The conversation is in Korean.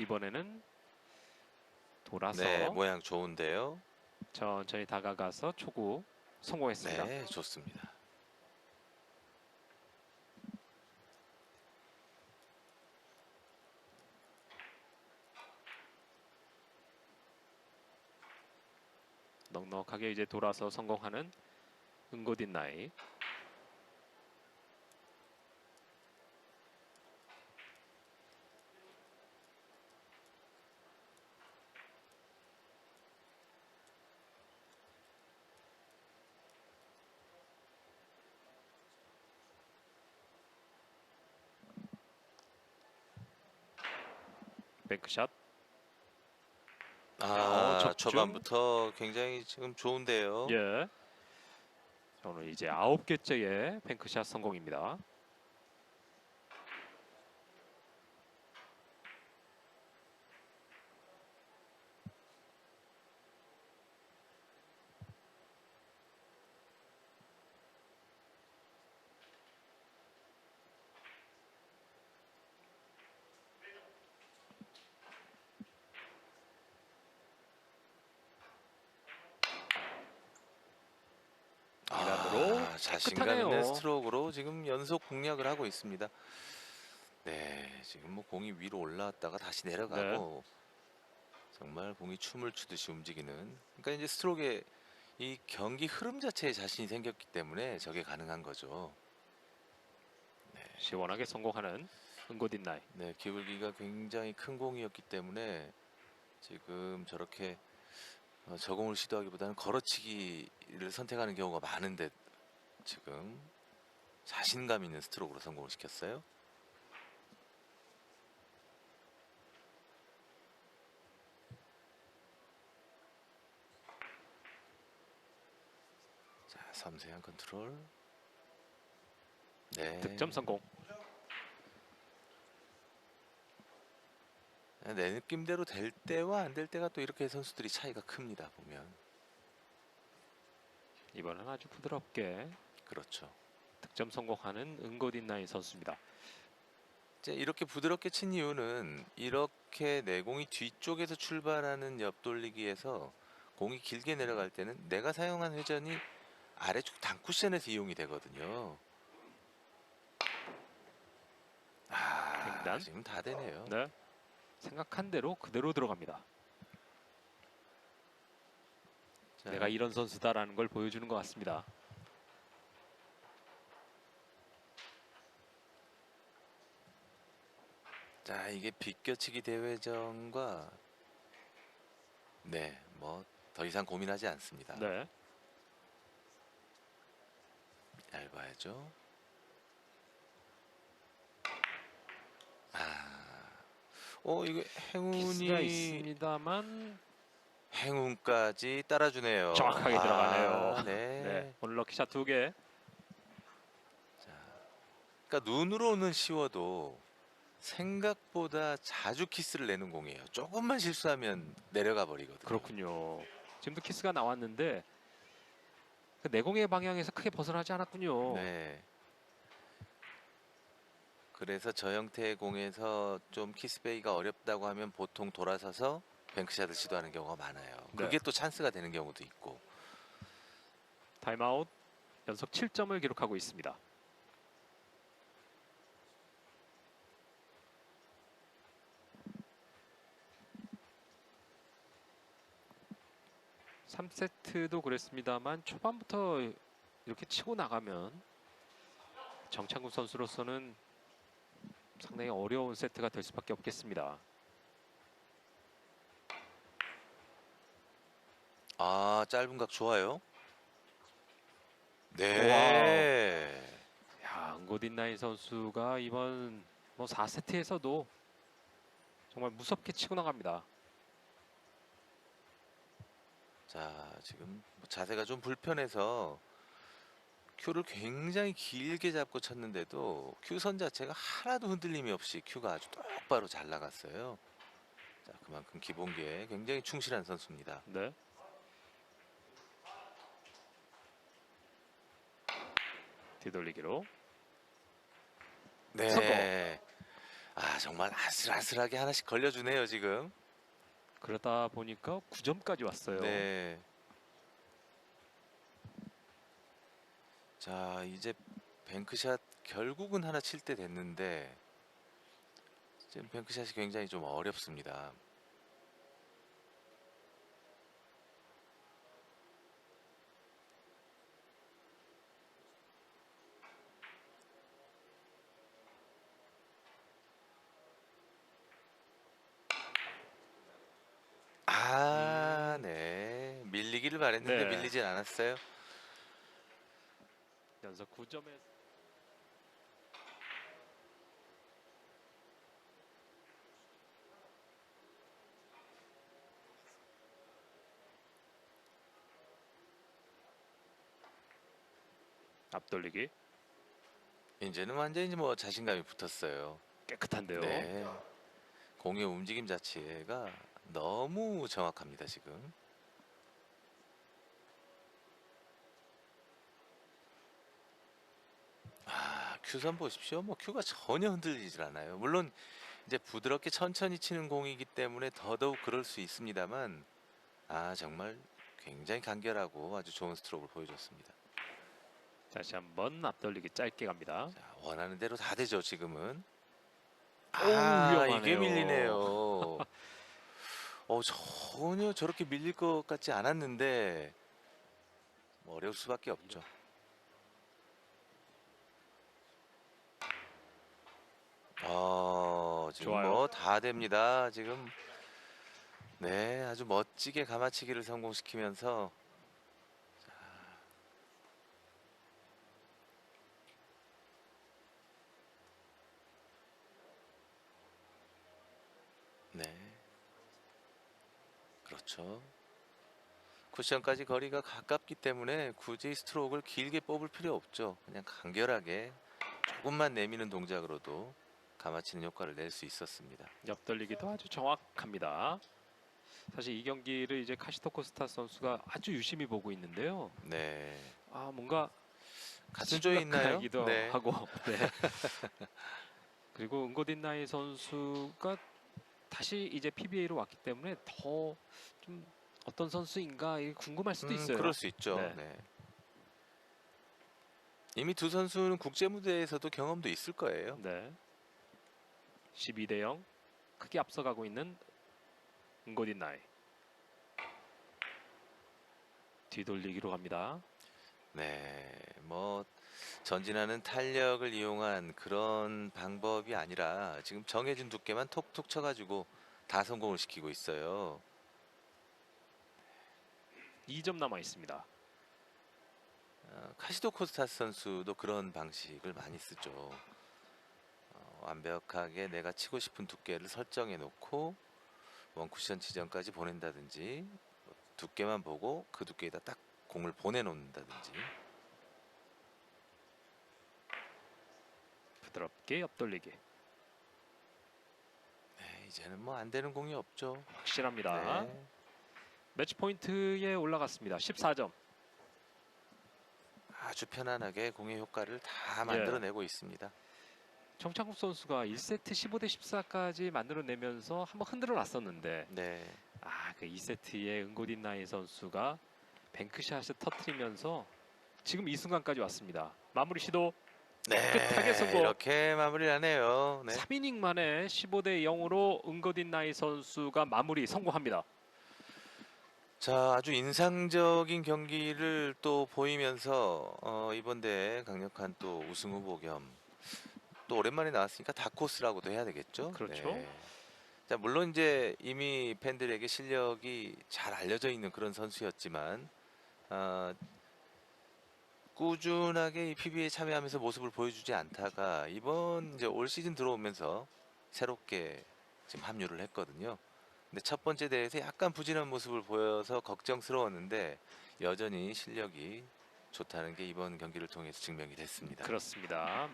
이번에는 돌아서 네, 모양 좋은데요. 천천히 다가가서 초구 성공했습니다. 네, 좋습니다. 넉넉하게 이제 돌아서 성공하는 은고딘 나이. 뱅크샷. 아, 어. 초반부터 굉장히 지금 좋은데요. 예. 자, 오늘 이제 아홉 개째의 뱅크샷 성공입니다. 이란으로 아, 자신감 깨끗하네요. 있는 스트로크로 지금 연속 공략을 하고 있습니다. 네, 지금 뭐 공이 위로 올라왔다가 다시 내려가고 네. 정말 공이 춤을 추듯이 움직이는. 그러니까 이제 스트로크의 이 경기 흐름 자체에 자신이 생겼기 때문에 저게 가능한 거죠. 시원하게 성공하는 은고딘 나이. 네, 기울기가 굉장히 큰 공이었기 때문에 지금 저렇게 어, 저공을 시도하기보다는 걸어치기를 선택하는 경우가 많은데 지금 자신감 있는 스트로크로 성공을 시켰어요. 자, 섬세한 컨트롤. 네. 득점 성공. 내 느낌대로 될 때와 안 될 때가 또 이렇게 선수들이 차이가 큽니다. 보면 이번엔 아주 부드럽게 그렇죠. 득점 성공하는 은고딘 나이 선수입니다. 이제 이렇게 부드럽게 친 이유는 이렇게 내공이 뒤쪽에서 출발하는 옆돌리기에서 공이 길게 내려갈 때는 내가 사용한 회전이 아래쪽 단쿠션에서 이용이 되거든요. 아, 횡단. 지금 다 되네요. 네. 생각한 대로 그대로 들어갑니다. 자, 내가 이런 선수다라는 걸 보여주는 것 같습니다. 자 이게 비껴치기 대회전과 네 뭐 더 이상 고민하지 않습니다. 네. 얇아야죠. 아, 어 이거 행운이 있습니다만 행운까지 따라주네요. 정확하게 들어가네요. 아, 네. 네. 오늘 럭키샷 두 개. 자, 그러니까 눈으로는 쉬워도 생각보다 자주 키스를 내는 공이에요. 조금만 실수하면 내려가 버리거든요. 그렇군요. 지금도 키스가 나왔는데 그 내공의 방향에서 크게 벗어나지 않았군요. 네. 그래서 저 형태의 공에서 좀 키스베이가 어렵다고 하면 보통 돌아서서 뱅크샷을 시도하는 경우가 많아요. 네. 그게 또 찬스가 되는 경우도 있고. 타임아웃 연속 7점을 기록하고 있습니다. 삼세트도 그랬습니다만 초반부터 이렇게 치고 나가면 정창훈 선수로서는 상당히 어려운 세트가 될 수밖에 없겠습니다. 아, 짧은 각 좋아요. 네. 야, 나이 선수가 이번 뭐 4세트에서도 정말 무섭게 치고 나갑니다. 자, 지금 뭐 자세가 좀 불편해서 큐를 굉장히 길게 잡고 쳤는데도 큐선 자체가 하나도 흔들림이 없이 큐가 아주 똑바로 잘 나갔어요. 자, 그만큼 기본기에 굉장히 충실한 선수입니다. 네. 뒤돌리기로 네. 성공. 아, 정말 아슬아슬하게 하나씩 걸려주네요 지금. 그러다 보니까 9점까지 왔어요. 네. 자 이제 뱅크샷 결국은 하나 칠 때 됐는데 지금 뱅크샷이 굉장히 좀 어렵습니다. 아, 네. 밀리기를 바랬는데 네. 밀리진 않았어요. 연속 9점에 앞돌리기 이제는 완전히 뭐 자신감이 붙었어요. 깨끗한데요. 네. 공의 움직임 자체가 너무 정확합니다, 지금. 아, 큐선 보십시오. 뭐 큐가 전혀 흔들리질 않아요. 물론 이제 부드럽게 천천히 치는 공이기 때문에 더더욱 그럴 수 있습니다만 아, 정말 굉장히 간결하고 아주 좋은 스트로크를 보여줬습니다. 다시 한번 앞돌리기 짧게 갑니다. 자, 원하는 대로 다 되죠, 지금은. 오, 아, 이게 위험하네요. 밀리네요. 어, 전혀 저렇게 밀릴 것 같지 않았는데 뭐 어려울 수밖에 없죠. 어, 지금 좋아요. 뭐 다 됩니다. 지금 네, 아주 멋지게 가마치기를 성공시키면서 네. 그렇죠. 쿠션까지 거리가 가깝기 때문에 굳이 스트로크를 길게 뽑을 필요 없죠. 그냥 간결하게 조금만 내미는 동작으로도 감아치는 효과를 낼 수 있었습니다. 옆돌리기도 아주 정확합니다. 사실 이 경기를 이제 카시토 코스타 선수가 아주 유심히 보고 있는데요. 네. 아 뭔가 같은 조에 있나요? 심각하기도 네. 하고 네. 그리고 은고딘 나이 선수가 다시 이제 PBA로 왔기 때문에 더 좀 어떤 선수인가 궁금할 수도 음, 있어요. 그럴 수 있죠. 네. 네. 이미 두 선수는 국제 무대에서도 경험도 있을 거예요. 네. 12대 0 크게 앞서가고 있는 은고딘나이 뒤돌리기로 갑니다. 네, 뭐 전진하는 탄력을 이용한 그런 방법이 아니라 지금 정해진 두께만 톡톡 쳐가지고 다 성공을 시키고 있어요. 2점 남아 있습니다. 어, 카시도 코스타스 선수도 그런 방식을 많이 쓰죠. 어, 완벽하게 내가 치고 싶은 두께를 설정해 놓고 원쿠션 지점까지 보낸다든지 두께만 보고 그 두께에다 딱 공을 보내놓는다든지 부드럽게 옆돌리기 네, 이제는 뭐 안 되는 공이 없죠. 확실합니다. 네. 매치 포인트에 올라갔습니다. 14점. 아주 편안하게 공의 효과를 예. 다 만들어내고 있습니다. 정창국 선수가 1세트 15대 14까지 만들어내면서 한번 흔들어 놨었는데 네, 아, 그 2세트에 은고딘 나이 선수가 뱅크샷을 터트리면서 지금 이 순간까지 왔습니다. 마무리 시도 깨끗하게 성공. 네, 이렇게 마무리하네요. 네. 3이닝 만에 15대 0으로 은고딘 나이 선수가 마무리 성공합니다. 자, 아주 인상적인 경기를 또 보이면서 어, 이번 대회 강력한 또 우승 후보 겸 또 오랜만에 나왔으니까 다코스라고도 해야 되겠죠. 그렇죠. 자, 물론 이제 이미 팬들에게 실력이 잘 알려져 있는 그런 선수였지만 아, 꾸준하게 이 PBA에 참여하면서 모습을 보여주지 않다가 이번 이제 올 시즌 들어오면서 새롭게 지금 합류를 했거든요. 근데 첫 번째 대회에서 약간 부진한 모습을 보여서 걱정스러웠는데 여전히 실력이 좋다는 게 이번 경기를 통해서 증명이 됐습니다. 그렇습니다.